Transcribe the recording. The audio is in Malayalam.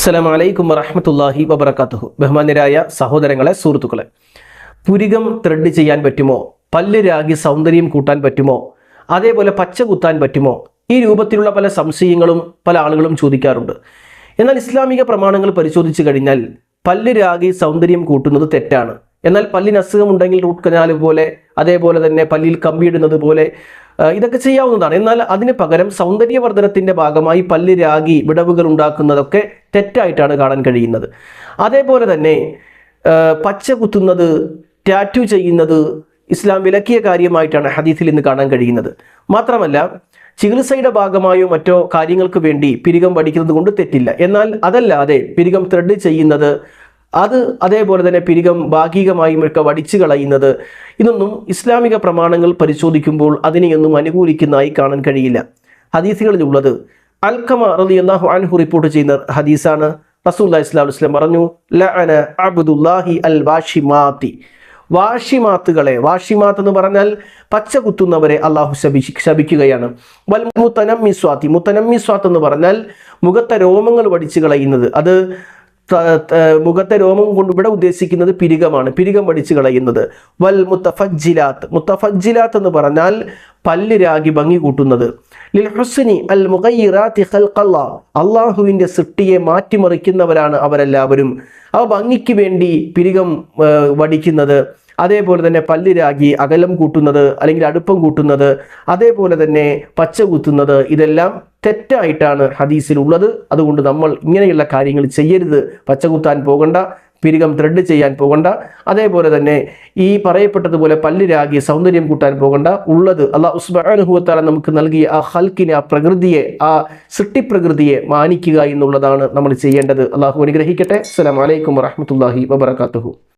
അസ്സലാം വലൈക്കും വറഹമത്തല്ലാഹി വബർക്കാത്തുഹു ബഹുമാന്യരായ സഹോദരങ്ങളെ സുഹൃത്തുക്കളെ പുരികം ത്രെഡ് ചെയ്യാൻ പറ്റുമോ? പല്ല് രാഗി സൗന്ദര്യം കൂട്ടാൻ പറ്റുമോ? അതേപോലെ പച്ച കുത്താൻ പറ്റുമോ? ഈ രൂപത്തിലുള്ള പല സംശയങ്ങളും പല ആളുകളും ചോദിക്കാറുണ്ട്. എന്നാൽ ഇസ്ലാമിക പ്രമാണങ്ങൾ പരിശോധിച്ചു കഴിഞ്ഞാൽ പല്ല് രാഗി സൗന്ദര്യം കൂട്ടുന്നത് തെറ്റാണ്. എന്നാൽ പല്ലിന് അസുഖമുണ്ടെങ്കിൽ റൂട്ട് കനാൽ പോലെ അതേപോലെ തന്നെ പല്ലിൽ കമ്പിയിടുന്നത് പോലെ ഇതൊക്കെ ചെയ്യാവുന്നതാണ്. എന്നാൽ അതിന് പകരം സൗന്ദര്യവർദ്ധനത്തിന്റെ ഭാഗമായി പല്ല് രാഗി വിടവുകൾ ഉണ്ടാക്കുന്നതൊക്കെ തെറ്റായിട്ടാണ് കാണാൻ കഴിയുന്നത്. അതേപോലെ തന്നെ പച്ച കുത്തുന്നത് ടാറ്റു ചെയ്യുന്നത് ഇസ്ലാം വിലക്കിയ കാര്യമായിട്ടാണ് ഹദീസിൽ ഇന്ന് കാണാൻ കഴിയുന്നത്. മാത്രമല്ല ചികിത്സയുടെ ഭാഗമായോ മറ്റോ കാര്യങ്ങൾക്ക് വേണ്ടി പിരികം പഠിക്കുന്നത് കൊണ്ട് തെറ്റില്ല. എന്നാൽ അതല്ലാതെ പിരികം ത്രെഡ് ചെയ്യുന്നത് അത് അതേപോലെ തന്നെ പിരികം ഭാഗികമായും ഒക്കെ വടിച്ചു കളയുന്നത്. ഇതൊന്നും ഇസ്ലാമിക പ്രമാണങ്ങൾ പരിശോധിക്കുമ്പോൾ അതിനെയൊന്നും അനുകൂലിക്കുന്നതായി കാണാൻ കഴിയില്ല. ഹദീസുകളിലുള്ളത് അൽക്കമ അള്ളാഹു അൻഹു റിപ്പോർട്ട് ചെയ്യുന്ന ഹദീസാണ്. റസൂല്ലാ ഇസ്ലാം ഇസ്ലാം പറഞ്ഞു ലഅന അബ്ദുല്ലാഹി അൽ വാഷിമാത്തി വാഷിമാത്തുകളെ വാഷിമാത്ത് എന്ന് പറഞ്ഞാൽ പച്ച കുത്തുന്നവരെ അള്ളാഹു ശപി ശപിക്കുകയാണ്. വൽ മുത്തനമ്മി സ്വാത്ത് എന്ന് പറഞ്ഞാൽ മുഖത്തെ രോമങ്ങൾ വടിച്ചു കളയുന്നത്. അത് മുഖത്തെ രോമം കൊണ്ട് ഇവിടെ ഉദ്ദേശിക്കുന്നത് പിരികമാണ് പിരികം വടിച്ചു കളയുന്നത്. വൽ മുത്തഫജിലാത്ത് മുത്തഫജിലാത്ത് എന്ന് പറഞ്ഞാൽ പല്ല് രാഗി ഭംഗി കൂട്ടുന്നത്. ലിൽ ഹുസ്നി അൽ മുഗയ്യിറാത്തി ഖൽഖല്ലാ. അള്ളാഹുവിന്റെ സൃഷ്ടിയെ മാറ്റിമറിക്കുന്നവരാണ് അവരെല്ലാവരും. അവ ഭംഗിക്ക് വേണ്ടി പിരികം വടിക്കുന്നത്. അതേപോലെ തന്നെ പല്ലിരാഗി അകലം കൂട്ടുന്നത് അല്ലെങ്കിൽ അടുപ്പം കൂട്ടുന്നത്. അതേപോലെ തന്നെ പച്ച കുത്തുന്നത്. ഇതെല്ലാം തെറ്റായിട്ടാണ് ഹദീസിൽ ഉള്ളത് അതുകൊണ്ട് നമ്മൾ ഇങ്ങനെയുള്ള കാര്യങ്ങൾ ചെയ്യരുത്. പച്ച കുത്താൻ പോകണ്ട. പിരികം ത്രെഡ് ചെയ്യാൻ പോകണ്ട. അതേപോലെ തന്നെ ഈ പറയപ്പെട്ടതുപോലെ പല്ല് രാഗി സൗന്ദര്യം കൂട്ടാൻ പോകണ്ട. ഉള്ളത് അള്ളാഹ് ഉസ്ബാനുഭവത്താല നമുക്ക് നൽകിയ ആ ഹൽക്കിനെ ആ പ്രകൃതിയെ ആ സൃഷ്ടിപ്രകൃതിയെ മാനിക്കുക എന്നുള്ളതാണ് നമ്മൾ ചെയ്യേണ്ടത്. അള്ളാഹു അനുഗ്രഹിക്കട്ടെ. അസ്സലാം വലൈക്കും വറഹ്മത്തുള്ളാഹി വബറകാതുഹു.